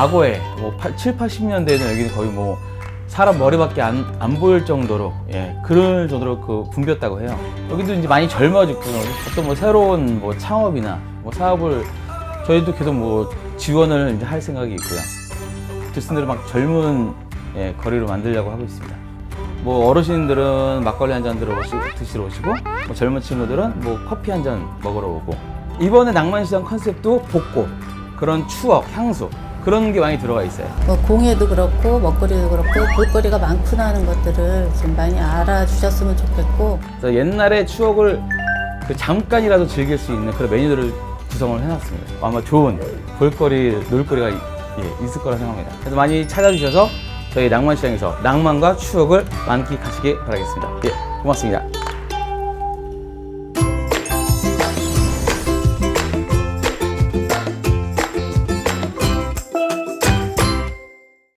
과거에 뭐 8, 7, 80년대에는 여기는 거의 뭐 사람 머리밖에 안, 안 보일 정도로 예 그럴 정도로 그 붐볐다고 해요. 여기도 이제 많이 젊어졌고 어떤 뭐 새로운 뭐 창업이나 뭐 사업을 저희도 계속 뭐 지원을 이제 할 생각이 있고요. 듣신대로 막 젊은 예, 거리로 만들려고 하고 있습니다. 뭐 어르신들은 막걸리 한 잔 들어 오시고 드시러 오시고 뭐 젊은 친구들은 뭐 커피 한 잔 먹으러 오고 이번에 낭만시장 컨셉도 벚꽃 그런 추억 향수 그런 게 많이 들어가 있어요. 뭐 공예도 그렇고 먹거리도 그렇고 볼거리가 많구나 하는 것들을 좀 많이 알아주셨으면 좋겠고 그래서 옛날의 추억을 그 잠깐이라도 즐길 수 있는 그런 메뉴들을 구성을 해놨습니다. 아마 좋은 볼거리, 놀거리가 예, 있을 거라 생각합니다. 그래서 많이 찾아주셔서 저희 낭만시장에서 낭만과 추억을 만끽하시기 바라겠습니다. 예, 고맙습니다.